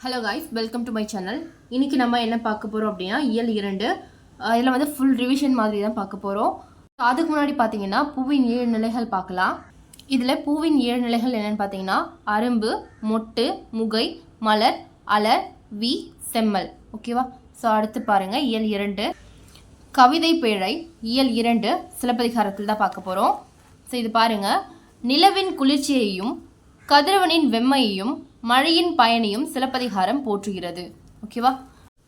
Hello guys welcome to my channel இன்றைக்கி நம்ம என்ன பார்க்க போகிறோம் அப்படின்னா இயல் இரண்டு. இதில் வந்து ஃபுல் ரிவிஷன் மாதிரி தான் பார்க்க போகிறோம் அதுக்கு முன்னாடி பார்த்தீங்கன்னா பூவின் ஏழு நிலைகள் பார்க்கலாம். இதில் பூவின் ஏழு நிலைகள் என்னென்னு பார்த்தீங்கன்னா அரும்பு மொட்டு முகை மலர் அலர் வி செம்மல். ஓகேவா ஸோ அடுத்து பாருங்கள் இயல் இரண்டு. கவிதை பேழை இயல் இரண்டு சிலப்பதிகாரத்தில் தான் பார்க்க போகிறோம் ஸோ இது பாருங்கள் நிலவின் குளிர்ச்சியையும் கதிரவனின் வெம்மையையும் மழையின் பயனையும் சிலப்பதிகாரம் போற்றுகிறது. ஓகேவா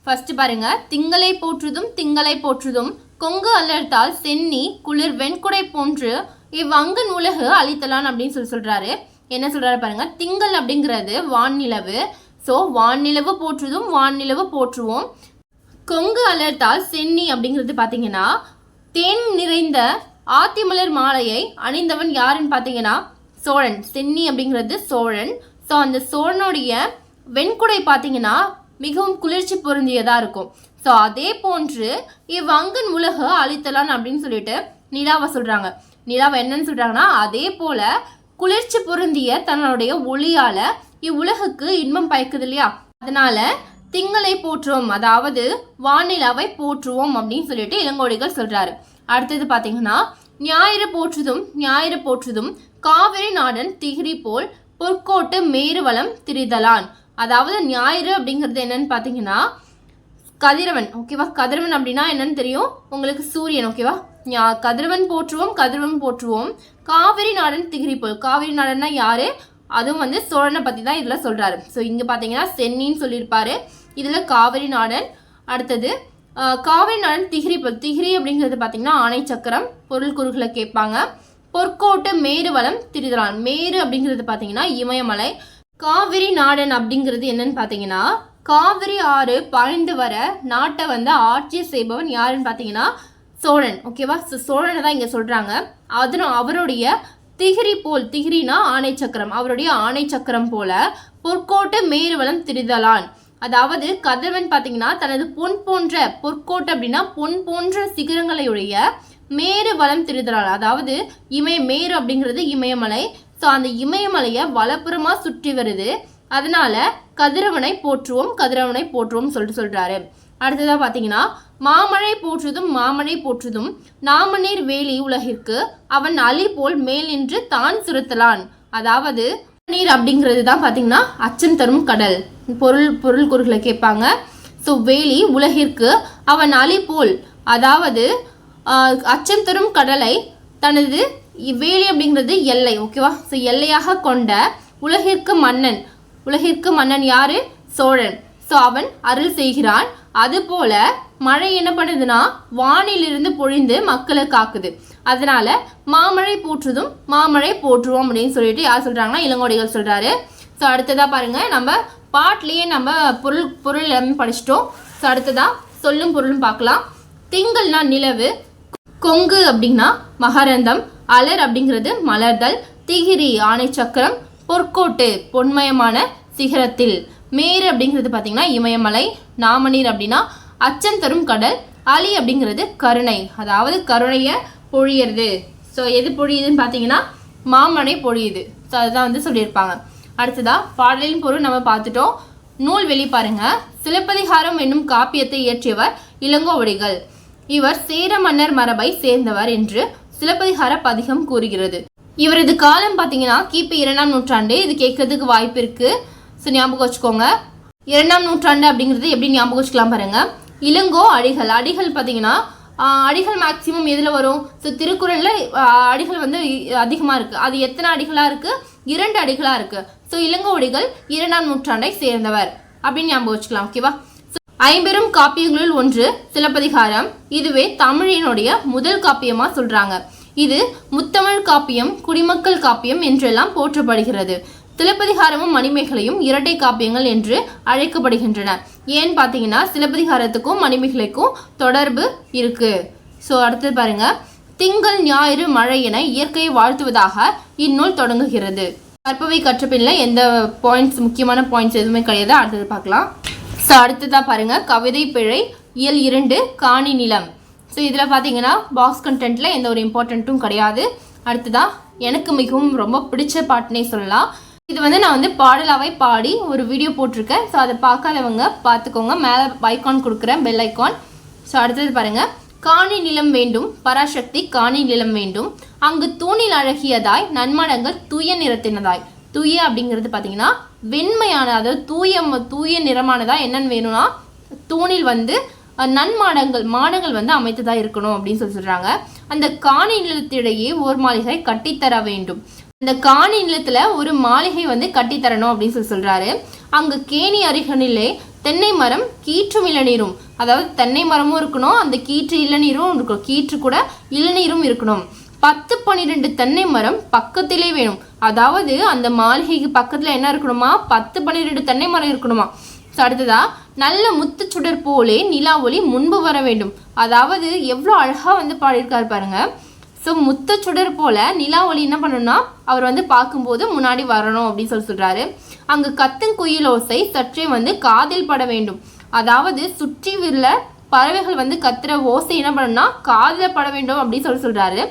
ஃபர்ஸ்ட் பாருங்க. திங்களை போற்றுதும் திங்களை போற்றுதும். கொங்கு அலர்த்தால் சென்னி குளிர் வெண்குடை போன்று இவ்வங்கன் உலகு அழித்தலான் அப்படின்னு சொல்லி சொல்றாரு. என்ன சொல்றாரு பாருங்க? திங்கள் அப்படிங்கிறது வான்நிலவு ஸோ வான்நிலவு போற்றுதும் வான்நிலவு போற்றுவோம். கொங்கு அலர்த்தால் சென்னி அப்படிங்கிறது பார்த்தீங்கன்னா தேன் நிறைந்த ஆத்திமலர் மாலையை அணிந்தவன் யாருன்னு பார்த்தீங்கன்னா சோழன். சென்னி அப்படிங்கிறது சோழன். ஸோ அந்த சோழனுடைய வெண்குடை பார்த்தீங்கன்னா மிகவும் குளிர்ச்சி பொருந்தியதாக இருக்கும். ஸோ அதே போன்று இவ்வங்கன் உலக அழித்தலான் அப்படின்னு சொல்லிட்டு நிலாவை சொல்கிறாங்க நிலாவை என்னன்னு சொல்கிறாங்கன்னா அதே போல் குளிர்ச்சி பொருந்திய தன்னுடைய ஒளியால் இவ்வுலகுக்கு இன்பம் பயக்குது இல்லையா? அதனால திங்களை போற்றுவோம் அதாவது வானிலாவை போற்றுவோம் அப்படின்னு சொல்லிட்டு இளங்கோடிகள் சொல்கிறாரு அடுத்தது பார்த்தீங்கன்னா ஞாயிறு போற்றுதும் ஞாயிறு போற்றுதும் காவிரி நாடன் திகிரி போல் பொற்கோட்டு மேருவளம் திரிதலான். அதாவது ஞாயிறு அப்படிங்கிறது என்னன்னு பார்த்தீங்கன்னா கதிரவன் ஓகேவா கதிரவன் அப்படின்னா என்னன்னு தெரியும்? உங்களுக்கு சூரியன் ஓகேவா ஞா- கதிரவன் போற்றுவோம் கதிரவன் போற்றுவோம். காவிரி நாடன் திகிரிப்போல் காவிரி நாடன்னா யாரு? அதுவும் வந்து சோழனை பற்றி தான் இதில் சொல்கிறாரு ஸோ இங்கே பார்த்தீங்கன்னா சென்னின்னு சொல்லியிருப்பாரு. இதில் காவிரி நாடன். அடுத்தது காவிரி நாடன் திகிரி திகிரி அப்படிங்கிறது பார்த்தீங்கன்னா ஆணை சக்கரம் பொருள் குறுகளை கேட்பாங்க. பொற்கோட்டு மேருவளம் திரிதலான். மேரு அப்படிங்கிறது பார்த்தீங்கன்னா இமயமலை. காவிரி நாடன் அப்படிங்கிறது என்னன்னு பார்த்தீங்கன்னா காவிரி ஆறு பாய்ந்து வர நாட்டை வந்து ஆட்சி செய்பவன் யாருன்னு பார்த்தீங்கன்னா சோழன். ஓகேவா சோழனை தான் இங்கே சொல்கிறாங்க அதனும் அவருடைய திகிரி போல் திகிரினா ஆணை சக்கரம். அவருடைய ஆணை சக்கரம் போல பொற்கோட்டு மேருவளம் திரிதலான். அதாவது கதிரவன் பார்த்தீங்கன்னா தனது பொன் போன்ற பொற்கோட்டு அப்படின்னா பொன் போன்ற சிகரங்களையுடைய மேரு வளம் திருதலால் அதாவது இமய மேரு அப்படிங்கிறது இமயமலை. ஸோ அந்த இமயமலையை வலப்புறமாக சுற்றி வருது. அதனால கதிரவனை போற்றுவோம் கதிரவனை போற்றுவோம் சொல்லிட்டு சொல்கிறாரு அடுத்ததாக பார்த்தீங்கன்னா மாமழை போற்றுதும் மாமழை போற்றுதும். நாமநீர் வேலி உலகிற்கு அவன் அலி போல் மேல் நின்று தான் சுருத்தலான். அதாவது நீர் அப்படிங்கிறது தான் பார்த்தீங்கன்னா அச்சம் தரும் கடல். பொருள் பொருள் குறுகளை கேட்பாங்க. ஸோ வேலி உலகிற்கு அவன் அலி போல். அதாவது அச்சம் தரும் கடலை தனது வேலி அப்படிங்கிறது எல்லை ஓகேவா ஸோ எல்லையாக கொண்ட உலகிற்கு மன்னன். உலகிற்கு மன்னன் யாரு? சோழன். ஸோ அவன் அருள் செய்கிறான். அதுபோல மழை என்ன பண்ணுதுன்னா வானிலிருந்து பொழிந்து மக்களை காக்குது. அதனால மாமழை போற்றுதும் மாமழை போற்றுவோம் அப்படின்னு சொல்லிட்டு யார் சொல்றாங்கன்னா இளங்கோடிகள் சொல்றாரு. ஸோ அடுத்ததா பாருங்க நம்ம பாட்லயே நம்ம பொருள் பொருள் எல்லாமே படிச்சிட்டோம். ஸோ அடுத்ததா சொல்லும் பொருளும் பார்க்கலாம். திங்கள்னா நிலவு கொங்கு அப்படின்னா மகரந்தம் அலர் அப்படிங்கிறது மலர்தல் திகிரி ஆணை சக்கரம் பொற்கோட்டு பொன்மயமான சிகரத்தில். மேரு அப்படிங்கிறது பார்த்தீங்கன்னா இமயமலை நாமநீர் அப்படின்னா அச்சம் தரும் கடல் அலி அப்படிங்கிறது கருணை. அதாவது கருணையை பொழியறது. ஸோ எது பொழியுதுன்னு பார்த்தீங்கன்னா மாமனை பொழியுது. ஸோ அதுதான் வந்து சொல்லியிருப்பாங்க. அடுத்ததாக பாடலின் பொருள் நம்ம பார்த்துட்டோம். நூல் வெளிப்பாருங்க சிலப்பதிகாரம் என்னும் காப்பியத்தை இயற்றியவர் இளங்கோவடிகள். இவர் சேர மன்னர் மரபை சேர்ந்தவர் என்று சிலப்பதிகார பதிகம் கூறுகிறது. இவரது காலம் பார்த்தீங்கன்னா கிபி இரண்டாம் நூற்றாண்டு இது கேட்கறதுக்கு வாய்ப்பு இருக்கு ஸோ ஞாபகம் வச்சுக்கோங்க. இரண்டாம் நூற்றாண்டு அப்படிங்கிறது எப்படி ஞாபகம் வச்சுக்கலாம் பாருங்க. இளங்கோ அடிகள் அடிகள் பார்த்தீங்கன்னா அடிகள் மேக்சிமம் எதில் வரும்? ஸோ திருக்குறளில் அடிகள் வந்து அதிகமாக இருக்குது அது எத்தனை அடிகளாக இருக்குது இரண்டு அடிகளாக இருக்குது ஸோ இளங்கோ அடிகள் இரண்டாம் நூற்றாண்டை சேர்ந்தவர். அப்படின்னு ஞாபகம் வச்சுக்கலாம். ஓகேவா ஐம்பெரும் காப்பியங்களுள் ஒன்று சிலப்பதிகாரம். இதுவே தமிழினுடைய முதல் காப்பியமா சொல்றாங்க. இது முத்தமிழ் காப்பியம் குடிமக்கள் காப்பியம் என்றெல்லாம் போற்றப்படுகிறது. சிலப்பதிகாரமும் மணிமேகலையும் இரட்டை காப்பியங்கள் என்று அழைக்கப்படுகின்றன. ஏன்னு பார்த்தீங்கன்னா சிலப்பதிகாரத்துக்கும் மணிமேகலைக்கும் தொடர்பு இருக்கு. ஸோ அடுத்தது பாருங்க. திங்கள் ஞாயிறு மழை என இயற்கையை வாழ்த்துவதாக இந்நூல் தொடங்குகிறது. கற்பவை கற்ற பின்ன எந்த பாயிண்ட்ஸ் முக்கியமான பாயிண்ட்ஸ் எதுவுமே கிடையாது. அடுத்தது பார்க்கலாம். ஸோ அடுத்ததாக பாருங்கள் கவிதை பிழை இயல் இரண்டு காணி நிலம். ஸோ இதில் பார்த்தீங்கன்னா பாக்ஸ் கண்டென்ட்டில் எந்த ஒரு இம்பார்ட்டண்ட்டும் கிடையாது. அடுத்ததாக எனக்கு மிகவும் ரொம்ப பிடிச்ச பாட்டுனே சொல்லலாம். இது வந்து நான் வந்து பாடலாவை பாடி ஒரு வீடியோ போட்டிருக்கேன். ஸோ அதை பார்க்காதவங்க பார்த்துக்கோங்க மேலே ஐக்கான் கொடுக்குறேன் பெல் ஐக்கான் ஸோ அடுத்தது பாருங்கள் காணி நிலம் வேண்டும் பராசக்தி காணி நிலம் வேண்டும். அங்கு தூணில் அழகியதாய் நன்மடங்கள் தூய நிறத்தினதாய். தூய அப்படிங்கிறது பார்த்தீங்கன்னா வெண்மையான அதாவது தூய தூய நிறமானதாக என்னென்னு வேணும்னா தூணில் வந்து நன்மாடங்கள் மாடங்கள் வந்து அமைத்ததா இருக்கணும் அப்படின்னு சொல்லி சொல்கிறாங்க அந்த காணி நிலத்திடையே ஓர் மாளிகை கட்டித்தர வேண்டும். அந்த காணி நிலத்தில் ஒரு மாளிகை வந்து கட்டித்தரணும் அப்படின்னு சொல்லி சொல்கிறாரு அங்கு கேணி அருகனிலே தென்னை மரம் கீற்றும் இளநீரும் அதாவது தென்னை மரமும் இருக்கணும் அந்த கீற்று இளநீரும் இருக்கணும் கீற்று கூட இளநீரும் இருக்கணும். பத்து பன்னிரெண்டு தென்னை மரம் பக்கத்திலே வேணும். அதாவது அந்த மாளிகைக்கு பக்கத்தில் என்ன இருக்கணுமா? பத்து பன்னிரெண்டு தென்னை மரம் இருக்கணுமா? ஸோ அடுத்ததா நல்ல முத்துச்சுடர் போலே நிலா ஒளி முன்பு வர வேண்டும். அதாவது எவ்வளோ அழகாக வந்து பாடியிருக்காரு பாருங்க. ஸோ முத்தச்சுடர் போல நிலா ஒளி என்ன பண்ணணும்னா அவர் வந்து பார்க்கும்போது முன்னாடி வரணும் அப்படின்னு சொல்லி சொல்கிறாரு அங்கு கத்தும் குயிலோசை சற்றே வந்து காதில் பட வேண்டும். அதாவது சுற்றி உள்ள பறவைகள் வந்து கத்துற ஓசை என்ன பண்ணணும்னா காதில் பட வேண்டும் அப்படின்னு சொல்லி சொல்கிறாரு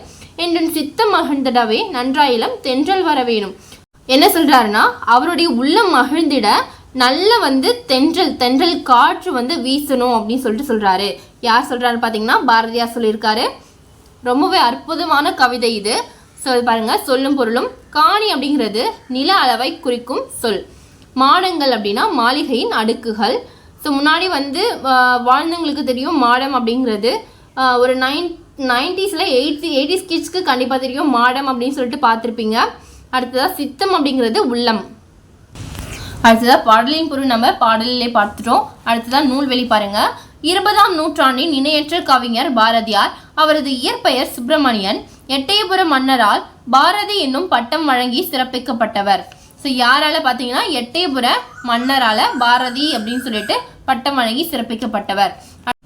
என்றும் சித்தம் மகிழ்ந்திடவே நன்றாயிலம் தென்றல் வர வேணும் என்ன சொல்கிறாருன்னா அவருடைய உள்ளம் மகிழ்ந்திட நல்ல வந்து தென்றல் தென்றல் காற்று வந்து வீசணும் அப்படின்னு சொல்லிட்டு சொல்கிறாரு யார் சொல்கிறாரு பார்த்தீங்கன்னா பாரதியார் சொல்லியிருக்காரு. ரொம்பவே அற்புதமான கவிதை இது. ஸோ பாருங்கள் பாருங்க சொல்லும் பொருளும் காணி அப்படிங்கிறது நில அளவை குறிக்கும் சொல். மாடங்கள் அப்படின்னா மாளிகையின் அடுக்குகள். ஸோ முன்னாடி வந்து வாழ்ந்தவங்களுக்கு தெரியும் மாடம் அப்படிங்கிறது. ஒரு நைன் நைன்டிஸில் எயிட்ஸ் எயிட்டிஸ் கிட்ஸ்க்கு கண்டிப்பாக தெரியும். மாடம் அப்படின்னு சொல்லிட்டு பார்த்துருப்பீங்க. அடுத்ததாக சித்தம் அப்படிங்கிறது உள்ளம். அடுத்ததாக பாடலின் பொருள் நம்ம பாடலிலே பார்த்துட்டோம். அடுத்ததா நூல்வெளி பாருங்க. இருபதாம் நூற்றாண்டின் இணையற்ற கவிஞர் பாரதியார் அவரது இயற்பெயர் சுப்பிரமணியன் எட்டயபுர மன்னரால் பாரதி என்னும் பட்டம் வழங்கி சிறப்பிக்கப்பட்டவர். ஸோ யாரால பார்த்தீங்கன்னா எட்டயபுர மன்னரால பாரதி அப்படின்னு சொல்லிட்டு பட்டம் வழங்கி சிறப்பிக்கப்பட்டவர்.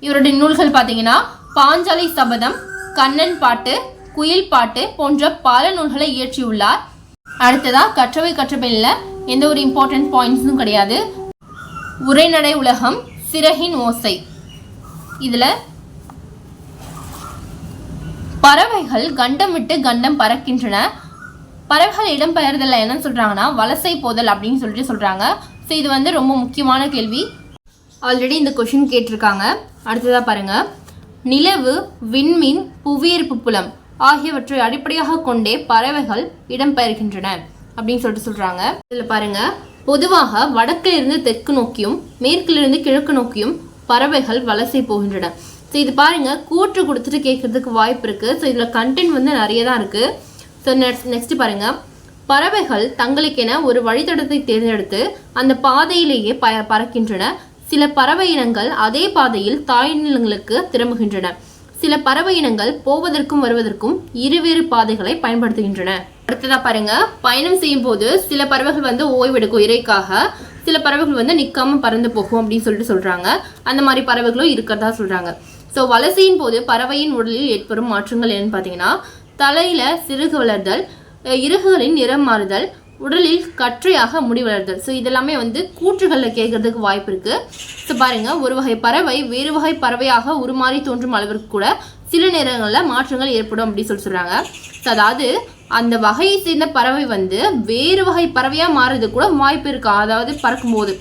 இவருடைய நூல்கள் பார்த்தீங்கன்னா பாஞ்சாலி சபதம் கண்ணன் பாட்டு குயில் பாட்டு போன்ற பல நூல்களை இயற்றியுள்ளார். அடுத்ததாக கற்றவை கற்றபில்ல எந்த ஒரு இம்பார்ட்டன்ட் பாயிண்ட்ஸும் கிடையாது. உரைநடை உலகம் சிறகின் ஓசை. இதில் பறவைகள் கண்டம் விட்டு கண்டம் பறக்கின்றன. பறவைகள் இடம்பெயர்தல் என்ன சொல்கிறாங்கன்னா வலசை போதல் அப்படின்னு சொல்லிட்டு சொல்கிறாங்க ஸோ இது வந்து ரொம்ப முக்கியமான கேள்வி. ஆல்ரெடி இந்த கொஷின் கேட்டிருக்காங்க. அடுத்ததாக பாருங்கள் நிலவு விண்மீன் புவியீர்ப்பு புலம் ஆகியவற்றை அடிப்படையாக கொண்டே பறவைகள் இடம்பெயர்கின்றன அப்படின்னு சொல்லிட்டு சொல்றாங்க. இதில் பாருங்க. பொதுவாக வடக்கிலிருந்து தெற்கு நோக்கியும் மேற்கிலிருந்து கிழக்கு நோக்கியும் பறவைகள் வலசை போகின்றன. ஸோ இது பாருங்க. கூற்று கொடுத்துட்டு கேட்கறதுக்கு வாய்ப்பு இருக்கு. ஸோ இதில் கண்டென்ட் வந்து நிறைய தான் இருக்கு. ஸோ நெக்ஸ்ட் நெக்ஸ்ட் பாருங்க. பறவைகள் தங்களுக்கென ஒரு வழித்தடத்தை தேர்ந்தெடுத்து அந்த பாதையிலேயே ப பறக்கின்றன. சில பறவை இனங்கள் அதே பாதையில் தாய் நிலங்களுக்கு திரும்புகின்றன. சில பறவை இனங்கள் போவதற்கும் வருவதற்கும் இருவேறு பாதைகளை பயன்படுத்துகின்றன. அடுத்ததா பாருங்க பயணம் செய்யும் போது சில பறவைகள் வந்து ஓய்வெடுக்கும் இறைக்காக சில பறவைகள் வந்து நிற்காம பறந்து போகும் அப்படின்னு சொல்லிட்டு சொல்றாங்க. அந்த மாதிரி பறவைகளும் இருக்கிறதா சொல்றாங்க. ஸோ வலசையின் போது பறவையின் உடலில் ஏற்படும் மாற்றங்கள் என்னன்னு பார்த்தீங்கன்னா தலையில சிறுகு வளர்தல் இறகுகளின் நிறம் மாறுதல் உடலில் கற்றையாக முடி வளர்தல். ஸோ இதெல்லாமே வந்து கூற்றுகளில் கேட்கறதுக்கு வாய்ப்பு இருக்குது ஸோ பாருங்கள் ஒரு வகை பறவை வேறு வகை பறவையாக உருமாறி தோன்றும் அளவிற்கு கூட சில நேரங்களில் மாற்றங்கள் ஏற்படும் அப்படின்னு சொல்லி சொல்கிறாங்க ஸோ அதாவது அந்த வகையை சேர்ந்த பறவை வந்து வேறு வகை பறவையாக மாறுறது கூட வாய்ப்பு இருக்கா? அதாவது பறக்கும்போது.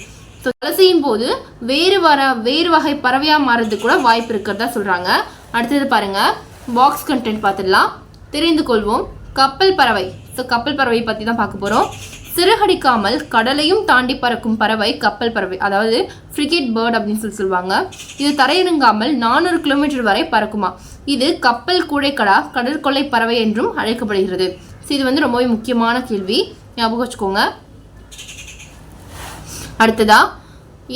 ஸோ வலசையின் போது வேறு வர வேறு வகை பறவையாக மாறுறது கூட வாய்ப்பு இருக்கிறதா சொல்கிறாங்க அடுத்தது பாருங்க பாக்ஸ் கண்டென்ட் பார்த்துடலாம். தெரிந்து கொள்வோம். கப்பல் பறவை. ஸோ கப்பல் பறவை பற்றி தான் பார்க்க போகிறோம் சிறுகடிக்காமல் கடலையும் தாண்டி பறக்கும் பறவை கப்பல் பறவை. அதாவது ஃப்ரிகேட் பேர்ட் அப்படின்னு சொல்லி சொல்லுவாங்க. இது தரையிறங்காமல் நானூறு கிலோமீட்டர் வரை பறக்குமா? இது கப்பல் கூடைக்கடா கடற்கொள்ளை பறவை என்றும் அழைக்கப்படுகிறது. ஸோ இது வந்து ரொம்பவே முக்கியமான கேள்வி. ஞாபகம் வச்சுக்கோங்க. அடுத்ததா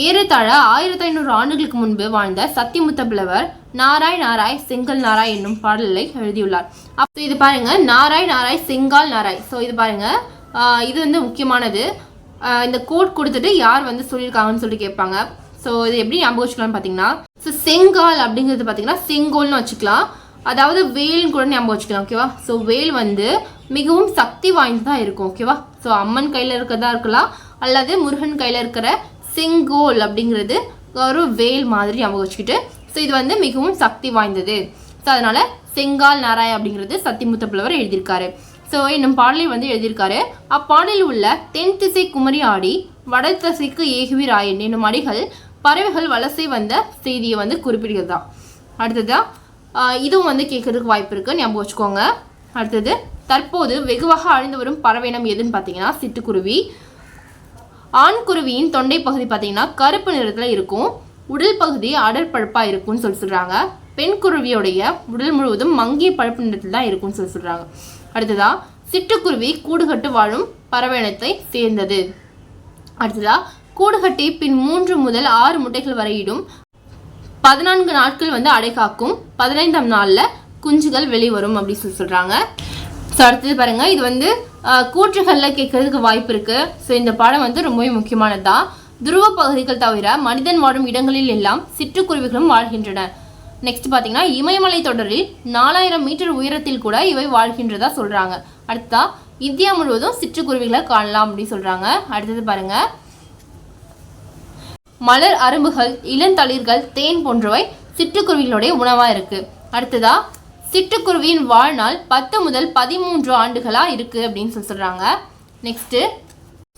ஏறத்தாழ ஆயிரத்தி ஐநூறு ஆண்டுகளுக்கு முன்பு வாழ்ந்த சத்தியமுத்த பிளவர் நாராய் நாராய் செங்கல் நாராய் என்னும் பாடலை எழுதியுள்ளார். அப்போ இது பாருங்க நாராய் நாராய் செங்கால் நாராய். ஸோ இது பாருங்க இது வந்து முக்கியமானது. இந்த கோட் கொடுத்துட்டு யார் வந்து சொல்லியிருக்காங்கன்னு சொல்லி கேட்பாங்க. ஸோ இது எப்படி ஞாபகம் வச்சுக்கலாம்னு பார்த்தீங்கன்னா ஸோ செங்கால் அப்படிங்கிறது பார்த்தீங்கன்னா செங்கோல்னு வச்சுக்கலாம். அதாவது வேல்னு கூட ஞாபகம் வச்சுக்கலாம் ஓகேவா ஸோ வேல் வந்து மிகவும் சக்தி வாய்ந்ததாக இருக்கும் ஓகேவா ஸோ அம்மன் கையில் இருக்கிறதா இருக்கலாம் அல்லது முருகன் கையில் இருக்கிற செங்கோல் அப்படிங்கிறது ஒரு வேல் மாதிரி ஞாபகம் வச்சுக்கிட்டு ஸோ இது வந்து மிகவும் சக்தி வாய்ந்தது. ஸோ அதனால் செங்கால் நாராய் அப்படிங்கிறது சத்தியமுத்த புலவர் எழுதியிருக்காரு. ஸோ என்னும் பாடலை வந்து எழுதியிருக்காரு அப்பாடலில் உள்ள தென் திசை குமரி ஆடி வட திசைக்கு ஏகுவி ராயன் என்னும் அடிகள் பறவைகள் வலசை வந்த செய்தியை வந்து குறிப்பிடுகிறது தான். இதுவும் வந்து கேட்கறதுக்கு வாய்ப்பு இருக்குது ஞாபகம் வச்சுக்கோங்க. அடுத்தது தற்போது வெகுவாக அழிந்து வரும் பறவைனம் எதுன்னு பார்த்தீங்கன்னா சிட்டுக்குருவி. ஆண் குருவியின் தொண்டை பகுதி பார்த்தீங்கன்னா கருப்பு நிறத்தில் இருக்கும். உடல் பகுதி அடற்பழுப்பாக இருக்கும்னு சொல்லி சொல்கிறாங்க பெண் குருவியோடைய உடல் முழுவதும் மங்கிய பழுப்பு நிறத்தில் தான் இருக்கும்னு சொல்லி சொல்கிறாங்க அடுத்ததா சிட்டுக்குருவி கூடுகட்டு வாழும் பறவை இனத்தை சேர்ந்தது. அடுத்ததா கூடுகட்டி பின் மூன்று முதல் ஆறு முட்டைகள் வரையிடும் பதினான்கு நாட்கள் வந்து அடை காக்கும் பதினைந்தாம் நாளில் குஞ்சுகள் வெளிவரும் அப்படின்னு சொல்லி சொல்கிறாங்க ஸோ அடுத்தது பாருங்கள் இது வந்து கூற்றுகளில் கேட்கறதுக்கு வாய்ப்பு இருக்குது ஸோ இந்த பாடம் வந்து ரொம்பவே முக்கியமானது? தான் துருவ பகுதிகள் தவிர மனிதன் வாழும் இடங்களில் எல்லாம் சிட்டுக்குருவிகளும் வாழ்கின்றன. நெக்ஸ்ட் பார்த்தீங்கன்னா இமயமலை தொடரில் நாலாயிரம் மீட்டர் உயரத்தில் கூட இவை வாழ்கின்றதா சொல்கிறாங்க அடுத்தா இந்தியா முழுவதும் சிற்றுக்குருவிகளை காணலாம் அப்படின்னு சொல்கிறாங்க அடுத்தது பாருங்கள் மலர் அரும்புகள் இளந்தளிர்கள் தேன் போன்றவை சிட்டுக்குருவிகளுடைய உணவாக இருக்குது அடுத்ததா சிட்டுக்குருவியின் வாழ்நாள் பத்து முதல் பதிமூன்று ஆண்டுகளாக இருக்குது அப்படின்னு சொல்லி சொல்கிறாங்க நெக்ஸ்ட்டு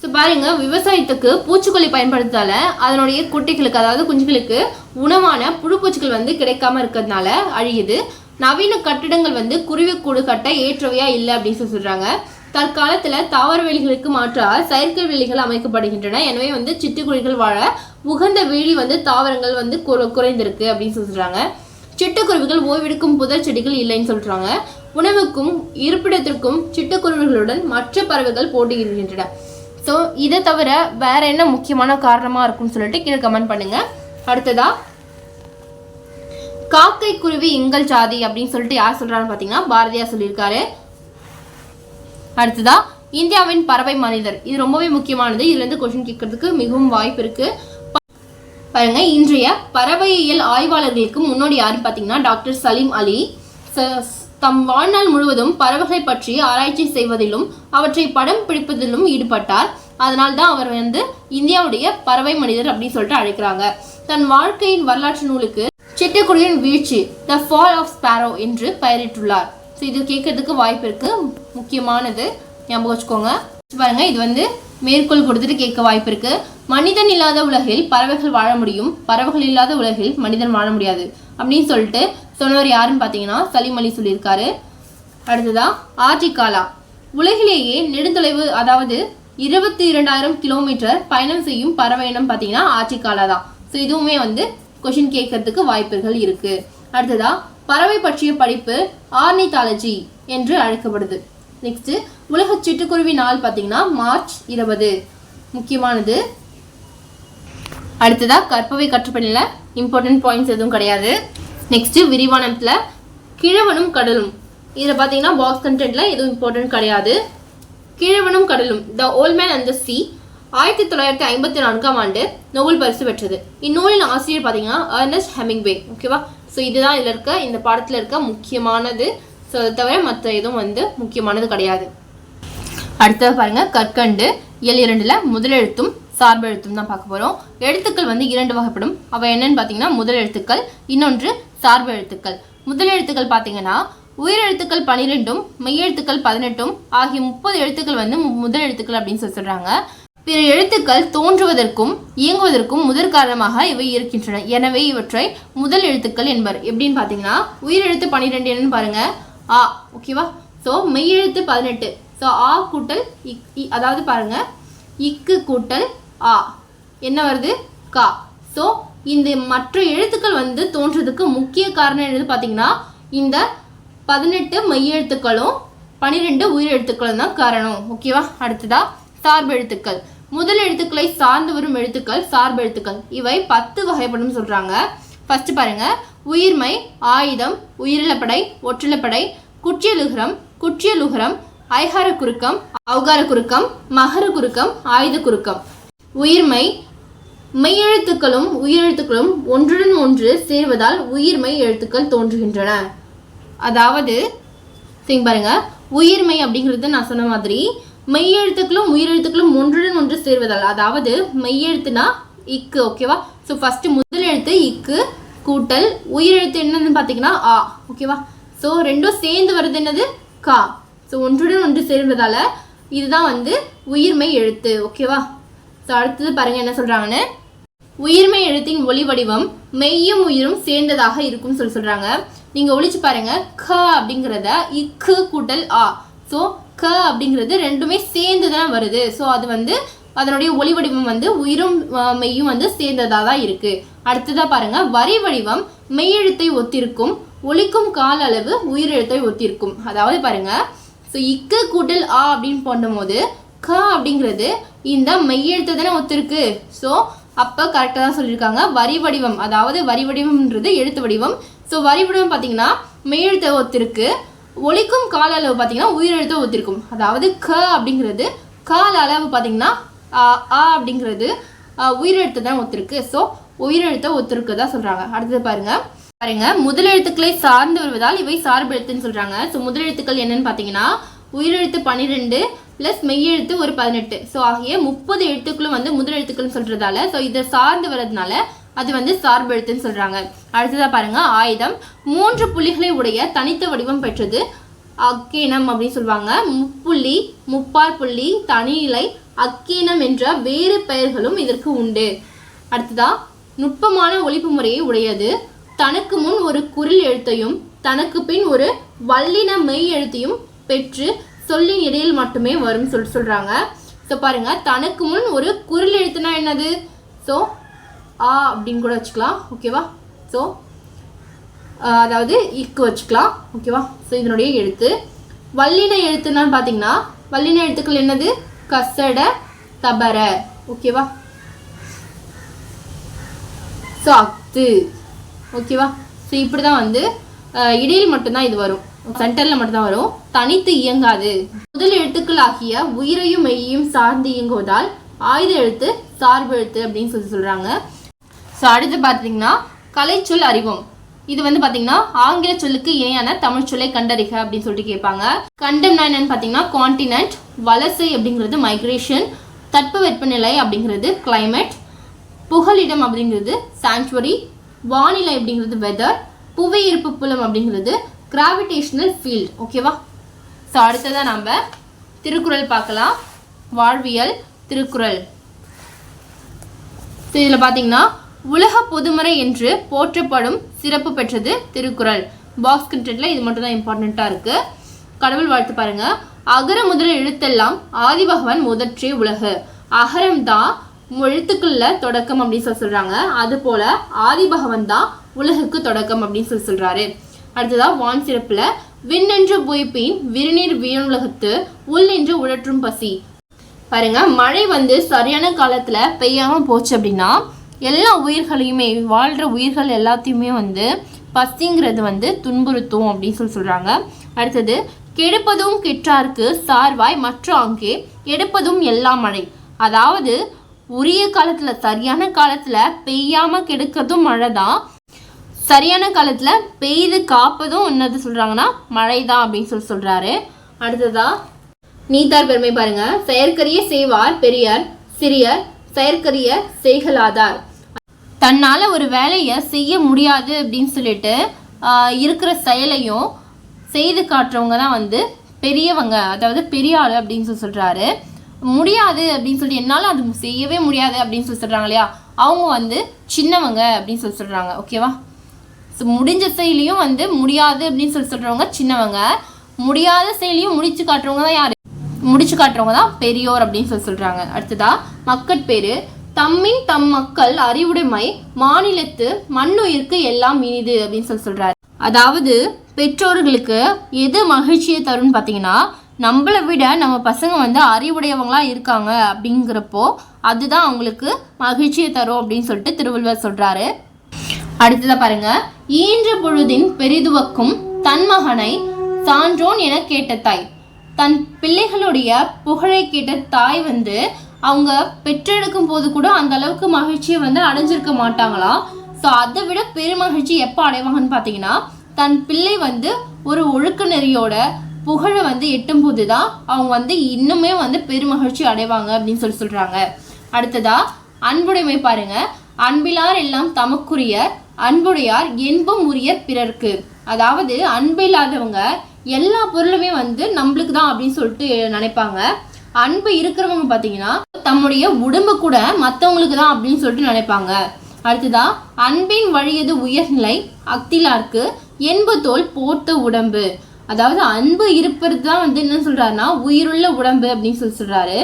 ஸோ பாருங்க விவசாயத்துக்கு பூச்சிக்கொல்லி பயன்படுத்தால அதனுடைய குட்டிகளுக்கு அதாவது குஞ்சுகளுக்கு உணவான புழுப்பூச்சிகள் வந்து கிடைக்காம இருக்கிறதுனால அழியுது. நவீன கட்டிடங்கள் வந்து குருவி கூடு கட்ட ஏற்றவையா இல்லை அப்படின்னு சொல்லி சொல்றாங்க. தற்காலத்தில் தாவர வேலிகளுக்கு மாற்றாக செயற்கை வேலிகள் அமைக்கப்படுகின்றன. எனவே வந்து சிட்டுக்குருவிகள் வாழ உகந்த வேலி வந்து தாவரங்கள் வந்து குறைந்திருக்கு அப்படின்னு சொல்லி சொல்றாங்க. சிட்டுக்குருவிகள் ஓய்வெடுக்கும் புதர் செடிகள் இல்லைன்னு சொல்றாங்க. உணவுக்கும் இருப்பிடத்திற்கும் சிட்டுக்குருவிகளுடன் மற்ற பறவைகள் போட்டியிடுகின்றன. ஸோ இதை தவிர வேற என்ன முக்கியமான காரணமாக இருக்கும்னு சொல்லிட்டு கீழே கமெண்ட் பண்ணுங்க. அடுத்ததா காக்கை குருவி எங்கள் ஜாதி அப்படின்னு சொல்லிட்டு யார் சொல்கிறான்னு பார்த்தீங்கன்னா பாரதியார் சொல்லியிருக்காரு. அடுத்ததா இந்தியாவின் பறவை மனிதர். இது ரொம்பவே முக்கியமானது. இதுலேருந்து கொஷின் கேட்கறதுக்கு மிகவும் வாய்ப்பு இருக்கு. பாருங்க இன்றைய பறவையியல் ஆய்வாளர்களுக்கு முன்னோடி யாருன்னு பார்த்தீங்கன்னா டாக்டர் சலீம் அலி. ச- தம் வாழ்நாள் முழுவதும் பறவைகளை பற்றி ஆராய்ச்சி செய்வதிலும் அவற்றை படம் பிடிப்பதிலும் ஈடுபட்டார். அதனால் தான் அவர் வந்து இந்தியாவுடைய பறவை மனிதர் அப்படின்னு சொல்லிட்டு அழைக்கிறாங்க. தன் வாழ்க்கையின் வரலாற்று நூலுக்கு சிட்டுக்குருவியின் வீழ்ச்சி த ஃபால் ஆஃப் ஸ்பாரோ என்று பெயரிட்டுள்ளார். ஸோ இது கேட்கறதுக்கு வாய்ப்பு இருக்கு. முக்கியமானது ஞாபகம் வச்சுக்கோங்க. பாருங்க இது வந்து மேற்கோள் கொடுத்துட்டு கேட்க வாய்ப்பு இருக்கு. மனிதன் இல்லாத உலகில் பறவைகள் வாழ முடியும். பறவைகள் இல்லாத உலகில் மனிதன் வாழ முடியாது அப்படின்னு சொல்லிட்டு சொன்னவர் யாருன்னு பார்த்தீங்கன்னா சலீம் அலி சொல்லியிருக்காரு. அடுத்ததா ஆர்டிகாலா உலகிலேயே நெடுந்தொலைவு அதாவது இருபத்தி இரண்டாயிரம் கிலோமீட்டர் பயணம் செய்யும் பறவை இனம் பார்த்தீங்கன்னா ஆர்டிகாலா தான். ஸோ இதுவுமே வந்து கொஷின் கேட்கறதுக்கு வாய்ப்புகள் இருக்கு. அடுத்ததா பறவை பற்றிய படிப்பு ஆர்னிதாலஜி என்று அழைக்கப்படுது. நெக்ஸ்ட் உலக சிட்டுக்குருவி நாள் பார்த்தீங்கன்னா மார்ச் இருபது. முக்கியமானது அடுத்ததா கற்பவை கற்றுப்பணியில் இம்பார்ட்டன்ட் பாயிண்ட்ஸ் எதுவும் கிடையாது. நெக்ஸ்ட்டு விரிவானத்தில் கிழவனும் கடலும். இதில் பார்த்தீங்கன்னா பாக்ஸ் கண்டென்ட்ல எதுவும் இம்பார்ட்டன்ட் கிடையாது. கிழவனும் கடலும் the old man and the sea ஆயிரத்தி தொள்ளாயிரத்தி ஐம்பத்தி நான்காம் ஆண்டு நோபல் பரிசு பெற்றது. இந்நூலின் ஆசிரியர் பார்த்தீங்கன்னா அர்னஸ்ட் ஹெமிங்வே ஓகேவா ஸோ இதுதான் இதில் இருக்க இந்த பாடத்தில் இருக்க முக்கியமானது. ஸோ அதை தவிர மற்ற எதுவும் வந்து முக்கியமானது கிடையாது. அடுத்தது பாருங்கள் கற்கண்டு இயல் இரண்டில் முதலெழுத்தும் சார்பெழுத்தும் தான் பார்க்க போகிறோம் எழுத்துக்கள் வந்து இரண்டு வகைப்படும். அவை என்னன்னு பார்த்தீங்கன்னா முதல் எழுத்துக்கள் இன்னொன்று சார்பு எழுத்துக்கள். முதல் எழுத்துக்கள் பார்த்தீங்கன்னா உயிரெழுத்துக்கள் பனிரெண்டும் மெய்யெழுத்துக்கள் பதினெட்டும் ஆகிய முப்பது எழுத்துக்கள் வந்து மு- முதல் எழுத்துக்கள் அப்படின்னு சொல்லி சொல்கிறாங்க பிற எழுத்துக்கள் தோன்றுவதற்கும் இயங்குவதற்கும் முதற் காரணமாக இவை இருக்கின்றன. எனவே இவற்றை முதல் எழுத்துக்கள் என்பர். எப்படின்னு பார்த்தீங்கன்னா உயிரெழுத்து பன்னிரெண்டு என்னன்னு பாருங்க. ஆ ஓகேவா ஸோ மெய்யெழுத்து பதினெட்டு. ஸோ ஆ கூட்டல் இக் இ- அதாவது பாருங்க. இக்கு கூட்டல் ஆ. என்ன வருது? கா. ஸோ இந்த மற்ற எழுத்துக்கள் வந்து தோன்றதுக்கு முக்கிய காரணம் என்னது பார்த்தீங்கன்னா இந்த பதினெட்டு மெய்யெழுத்துக்களும் பன்னிரெண்டு உயிரெழுத்துக்களும் தான் காரணம். ஓகேவா அடுத்ததா சார்பு எழுத்துக்கள். முதல் எழுத்துக்களை சார்ந்து வரும் எழுத்துக்கள் சார்பு எழுத்துக்கள். இவை பத்து வகைப்படும் சொல்கிறாங்க ஃபஸ்ட்டு பாருங்க. உயிர்மை ஆயுதம் உயிரிழப்படை ஒற்றிலப்படை குற்றியலுகரம் குற்றியலுகரம் ஐகார குறுக்கம் அவுகார குறுக்கம் மகர குறுக்கம் ஆயுத குறுக்கம் உயிர்மை மெய்யெழுத்துக்களும் உயிரெழுத்துக்களும் ஒன்றுடன் ஒன்று சேர்வதால் உயிர்மெய் எழுத்துக்கள் தோன்றுகின்றன. அதாவது சரிங்க பாருங்க. உயிர்மை அப்படிங்கிறது நான் சொன்ன மாதிரி மெய்யெழுத்துக்களும் உயிரெழுத்துக்களும் ஒன்றுடன் ஒன்று சேர்வதால் அதாவது மெய்யெழுத்துனா இக்கு ஓகேவா ஸோ ஃபர்ஸ்ட் முதல் எழுத்து இக்கு கூட்டல் உயிரெழுத்து என்னன்னு பார்த்தீங்கன்னா ஆ ஓகேவா ஸோ ரெண்டும் சேர்ந்து வருது என்னது? கா. ஸோ ஒன்றுடன் ஒன்று சேர்வதால் இதுதான் வந்து உயிர்மை எழுத்து ஓகேவா ஸோ அடுத்தது பாருங்கள் என்ன சொல்கிறாங்கன்னு உயிர்மை எழுத்தின் ஒளி வடிவம் மெய்யும் உயிரும் சேர்ந்ததாக இருக்கும் சொல்லி சொல்றாங்க. நீங்க ஒழிச்சு பாருங்க. க அப்படிங்கிறத இக்கு கூட்டல் ஆ. ஸோ க அப்படிங்கிறது ரெண்டுமே சேர்ந்து தான் வருது. ஸோ அது வந்து அதனுடைய ஒளி வடிவம் வந்து உயிரும் மெய்யும் வந்து சேர்ந்ததாக தான் இருக்கு. அடுத்ததாக பாருங்க. வரி வடிவம் மெய்யெழுத்தை ஒத்திருக்கும் ஒழிக்கும் கால அளவு உயிரெழுத்தை ஒத்திருக்கும். அதாவது பாருங்க. ஸோ இக்கு கூட்டல் ஆ அப்படின்னு பண்ணும்போது க அப்படிங்கிறது இந்த மெய்யெழுத்தை தானே ஒத்திருக்கு. ஸோ அப்போ கரெக்டாக தான் சொல்லியிருக்காங்க. வரி வடிவம் அதாவது வரி வடிவம்ன்றது எழுத்து வடிவம். ஸோ வரி வடிவம் பார்த்தீங்கன்னா மெய்யெழுத்த ஒத்திருக்கு. ஒழிக்கும் கால அளவு பார்த்தீங்கன்னா உயிரெழுத்த ஒத்திருக்கும். அதாவது க அப்படிங்கிறது கால அளவு பார்த்தீங்கன்னா ஆ அப்படிங்கிறது உயிரெழுத்து தான் ஒத்திருக்கு. ஸோ உயிரெழுத்த ஒத்திருக்கு தான் சொல்கிறாங்க அடுத்தது பாருங்கள் பாருங்க. முதலெழுத்துக்களை சார்ந்து வருவதால் இவை சார்பு எழுத்துன்னு சொல்றாங்க ஸோ முதலெழுத்துக்கள் என்னன்னு பார்த்தீங்கன்னா உயிரெழுத்து பன்னிரெண்டு ப்ளஸ் மெய்யெழுத்து ஒரு பதினெட்டு. ஸோ ஆகிய முப்பது எழுத்துக்களும் வந்து முதல் எழுத்துக்கள்னு சொல்கிறதால ஸோ இதை சார்ந்து வர்றதுனால அது வந்து சார்பு எழுத்துன்னு சொல்கிறாங்க அடுத்ததாக பாருங்கள் ஆயுதம். மூன்று புள்ளிகளை உடைய தனித்த வடிவம் பெற்றது அக்கீனம் அப்படின்னு சொல்லுவாங்க. முப்புள்ளி முப்பார் புள்ளி தனிநிலை அக்கீனம் என்ற வேறு பெயர்களும் இதற்கு உண்டு. அடுத்ததா நுட்பமான ஒழிப்பு முறையை உடையது. தனக்கு முன் ஒரு குரில் எழுத்தையும் தனக்கு பின் ஒரு வல்லின மெய் எழுத்தையும் பெற்று சொல்லின் இடையில் மட்டுமே வரும் சொல் சொல்றாங்க. ஸோ பாருங்க தனக்கு முன் ஒரு குரல் எழுத்துனா என்னது? ஸோ ஆ அப்படின்னு கூட வச்சுக்கலாம் ஓகேவா ஸோ அதாவது இக்கு வச்சுக்கலாம் ஓகேவா ஸோ இதனுடைய எழுத்து. வல்லின எழுத்துனான்னு பார்த்தீங்கன்னா வல்லின எழுத்துக்கள் என்னது? கசட தபர ஓகேவா ஸோ அத்து ஓகேவா ஸோ இப்படி தான் வந்து இடையில் மட்டும்தான் இது வரும். சென்டரில் மட்டும்தான் வரும். தனித்து இயங்காது. முதல் எழுத்துக்கள் ஆகிய உயிரையும் மெய்யையும் சார்ந்து இயங்குவதால் ஆயுத எழுத்து சார்பு எழுத்து அப்படின்னு சொல்லி சொல்கிறாங்க ஸோ அடுத்து பார்த்தீங்கன்னா கலைச்சொல் அறிவோம். இது வந்து பார்த்தீங்கன்னா ஆங்கில சொல்லுக்கு இணையான தமிழ் சொல்லை கண்டறிக அப்படின்னு சொல்லிட்டு கேட்பாங்க. கண்டம்னா என்னன்னு பார்த்தீங்கன்னா காண்டினென்ட் வலசை அப்படிங்கிறது மைக்ரேஷன் தட்பவெப்பநிலை அப்படிங்கிறது கிளைமேட் புகலிடம் அப்படிங்கிறது சாங்சுவரி வானிலை அப்படிங்கிறது வெதர் புவியீர்ப்பு புலம் அப்படிங்கிறது கிராவிடேஷனல் ஃபீல்ட் ஓகேவா ஸோ அடுத்ததாக நம்ம திருக்குறள் பார்க்கலாம். வாழ்வியல் திருக்குறள். ஸோ இதில் பார்த்தீங்கன்னா உலக பொதுமறை என்று போற்றப்படும் சிறப்பு பெற்றது திருக்குறள். பாக்ஸ் கண்டென்ட்ல இது மட்டும் தான் இம்பார்ட்டண்ட்டாக இருக்குது கடவுள் வாழ்த்து பாருங்கள் அகர முதல எழுத்தெல்லாம் ஆதிபகவன் முதற்றே உலகு. அகரம் தான் எழுத்துக்குள்ள தொடக்கம் அப்படின்னு சொல்லி சொல்கிறாங்க அதுபோல் ஆதிபகவன் தான் உலகுக்கு தொடக்கம் அப்படின்னு சொல்லி சொல்கிறாரு அடுத்ததா வான் சிறப்புல விண்ணென்று பொய்ப்பின் விருநீர் வீணுலகத்து உள் நின்று உழற்றும் பசி. பாருங்க மழை வந்து சரியான காலத்துல பெய்யாம போச்சு அப்படின்னா எல்லா உயிர்களையுமே வாழ்ற உயிர்கள் எல்லாத்தையுமே வந்து பசிங்கிறது வந்து துன்புறுத்தும் அப்படின்னு சொல்லி சொல்றாங்க. அடுத்தது கெடுப்பதும் கெற்றார்க்கு சார்வாய் மற்ற அங்கே எடுப்பதும் எல்லா மழை. அதாவது உரிய காலத்துல சரியான காலத்துல பெய்யாம கெடுக்கிறதும் மழை தான் சரியான காலத்தில் பெய்து காப்பதும் என்னது சொல்கிறாங்கன்னா மழை தான் அப்படின்னு சொல்லி சொல்கிறாரு அடுத்ததா நீத்தார் பெருமை பாருங்க. செயற்கரிய செய்வார் பெரியார் சிறியர் செயற்கரிய செய்கலாதார் தன்னால் ஒரு வேலையை செய்ய முடியாது அப்படின்னு சொல்லிட்டு இருக்கிற செயலையும் செய்து காட்டுறவங்க தான் வந்து பெரியவங்க அதாவது பெரிய அப்படின்னு சொல்லி சொல்கிறாரு முடியாது அப்படின்னு சொல்லி என்னால் அது செய்யவே முடியாது அப்படின்னு சொல்லி சொல்கிறாங்க இல்லையா? அவங்க வந்து சின்னவங்க அப்படின்னு சொல்லி சொல்கிறாங்க ஓகேவா? முடிஞ்ச செயலியும் வந்து முடியாது அப்படின்னு சொல்லி சொல்றவங்க சின்னவங்க. முடியாத செயலியும் முடிச்சு காட்டுறவங்க தான் யாரு? முடிச்சு காட்டுறவங்க தான் பெரியோர் அப்படின்னு சொல்லி சொல்றாங்க. அடுத்ததா மக்கட்பேரு தம்மின் தம் மக்கள் அறிவுடைமை மாநிலத்து மண்ணுயிர்க்கு எல்லாம் இனிது அப்படின்னு சொல்லி சொல்றாரு. அதாவது பெற்றோர்களுக்கு எது மகிழ்ச்சியை தரும்னு பார்த்தீங்கன்னா நம்மளை விட நம்ம பசங்க வந்து அறிவுடையவங்களா இருக்காங்க அப்படிங்கிறப்போ அதுதான் அவங்களுக்கு மகிழ்ச்சியை தரும் அப்படின்னு சொல்லிட்டு திருவள்ளுவர் சொல்றாரு. அடுத்ததா பாருங்க. ஈன்ற பொழுதின் பெரிதுவக்கும் தன் மகனை சான்றோன் என கேட்ட தாய். தன் பிள்ளைகளுடைய புகழை கேட்ட தாய் வந்து அவங்க பெற்றெடுக்கும் போது கூட அந்த அளவுக்கு மகிழ்ச்சியை வந்து அடைஞ்சிருக்க மாட்டாங்களாம் ஸோ அதை விட பெருமகிழ்ச்சி எப்போ அடைவாங்கன்னு பார்த்தீங்கன்னா தன் பிள்ளை வந்து ஒரு ஒழுக்க நெறியோட புகழை வந்து எட்டும் போது தான் அவங்க வந்து இன்னுமே வந்து பெருமகிழ்ச்சி அடைவாங்க அப்படின்னு சொல்லி சொல்கிறாங்க அடுத்ததா அன்புடைமை பாருங்க. அன்பிலார் எல்லாம் தமக்குரிய அன்புடையார் என்பும் உரியர் பிறர்க்கு. அதாவது அன்பு இல்லாதவங்க எல்லா பொருளுமே வந்து நம்மளுக்கு தான் அப்படின்னு சொல்லிட்டு நினைப்பாங்க. அன்பு இருக்கிறவங்க பார்த்தீங்கன்னா தம்முடைய உடம்பு கூட மற்றவங்களுக்கு தான் அப்படின்னு சொல்லிட்டு நினைப்பாங்க. அடுத்ததா அன்பின் வழியது உயர்நிலை அக்திலார்க்கு என்பதோல் போட்ட உடம்பு. அதாவது அன்பு இருப்பது தான் வந்து என்ன சொல்றாருன்னா உயிருள்ள உடம்பு அப்படின்னு சொல்லி சொல்றாரு.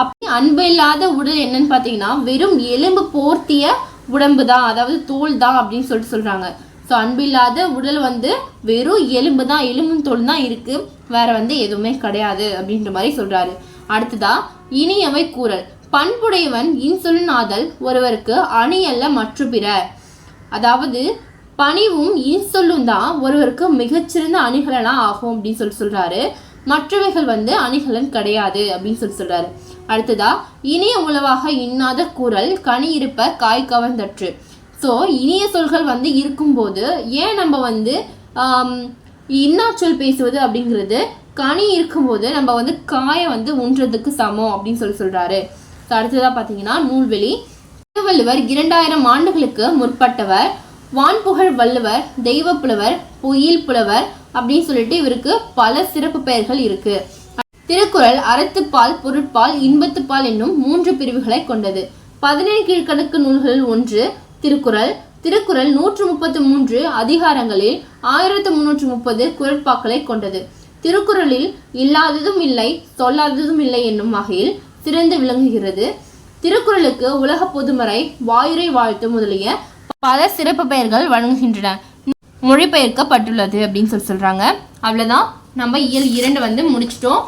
அப்படி அன்பு இல்லாத உடல் என்னன்னு பார்த்தீங்கன்னா வெறும் எலும்பு போர்த்திய உடம்பு தான் அதாவது தோல் தான் அப்படின்னு சொல்லிட்டு சொல்கிறாங்க ஸோ அன்பு இல்லாத உடல் வந்து வெறும் எலும்பு தான் எலும்பும் தோல் தான் இருக்குது வேறு வந்து எதுவுமே கிடையாது அப்படின்ற மாதிரி சொல்கிறாரு அடுத்ததா இனியவை கூறல். பண்புடையவன் இன்சொல்லினாதல் ஒருவருக்கு அணியல்ல மற்ற பிற. அதாவது பணிவும் இன்சொல்லும் தான் ஒருவருக்கு மிகச்சிறந்த அணிகலனா ஆகும் அப்படின்னு சொல்லி சொல்கிறாரு மற்றவைகள் வந்து அணிகலன் கிடையாது அப்படின்னு சொல்லி சொல்றாரு. அடுத்ததா இனிய உளவாக இன்னாத குரல் கனி இருப்ப காய் கவர்ந்தற்று. ஸோ இனிய சொல்கள் வந்து இருக்கும்போது ஏன் நம்ம வந்து இன்னாச்சொல் பேசுவது அப்படிங்கிறது கனி இருக்கும்போது நம்ம வந்து காயை வந்து உண்றதுக்கு சமம் அப்படின்னு சொல்லி சொல்கிறாரு ஸோ பார்த்தீங்கன்னா நூல்வெளி. திருவள்ளுவர் இரண்டாயிரம் ஆண்டுகளுக்கு முற்பட்டவர். வான்புகழ் வள்ளுவர் தெய்வ புலவர் பொயில் புலவர் அப்படின்னு சொல்லிட்டு இவருக்கு பல சிறப்பு பெயர்கள் இருக்கு. திருக்குறள் அறத்துப்பால் பொருட்பால் இன்பத்துப்பால் என்னும் மூன்று பிரிவுகளை கொண்டது. பதினேழு கீழ்க்கணக்கு நூல்களில் ஒன்று திருக்குறள். திருக்குறள் நூற்று முப்பத்து மூன்று அதிகாரங்களில் ஆயிரத்தி முன்னூற்று முப்பது குரட்பாக்களை கொண்டது. திருக்குறளில் இல்லாததும் இல்லை சொல்லாததும் இல்லை என்னும் வகையில் சிறந்து விளங்குகிறது. திருக்குறளுக்கு உலக பொதுமறை வாயுரை வாழ்த்து முதலிய பல சிறப்பு பெயர்கள் வழங்குகின்றன. மொழிபெயர்க்கப்பட்டுள்ளது அப்படின்னு சொல்லி சொல்கிறாங்க அவ்வளோதான் நம்ம இயல் இரண்டு வந்து முடிச்சிட்டோம்.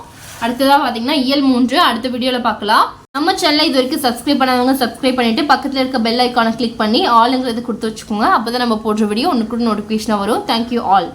அடுத்ததாக பார்த்தீங்கன்னா இயல் மூன்று. அடுத்த வீடியோவில் பார்க்கலாம் நம்ம சேனலை இது வரைக்கும் சப்ஸ்கிரைப் பண்ணாதவங்க சப்ஸ்கிரைப் பண்ணிவிட்டு பக்கத்தில் இருக்க பெல் ஐக்கானை கிளிக் பண்ணி ஆளுங்கிறது கொடுத்து வச்சுக்கோங்க. அப்போ தான் நம்ம போடுற வீடியோ ஒன்று கூட நோட்டிஃபிகேஷனாக வரும் தேங்க்யூ ஆல்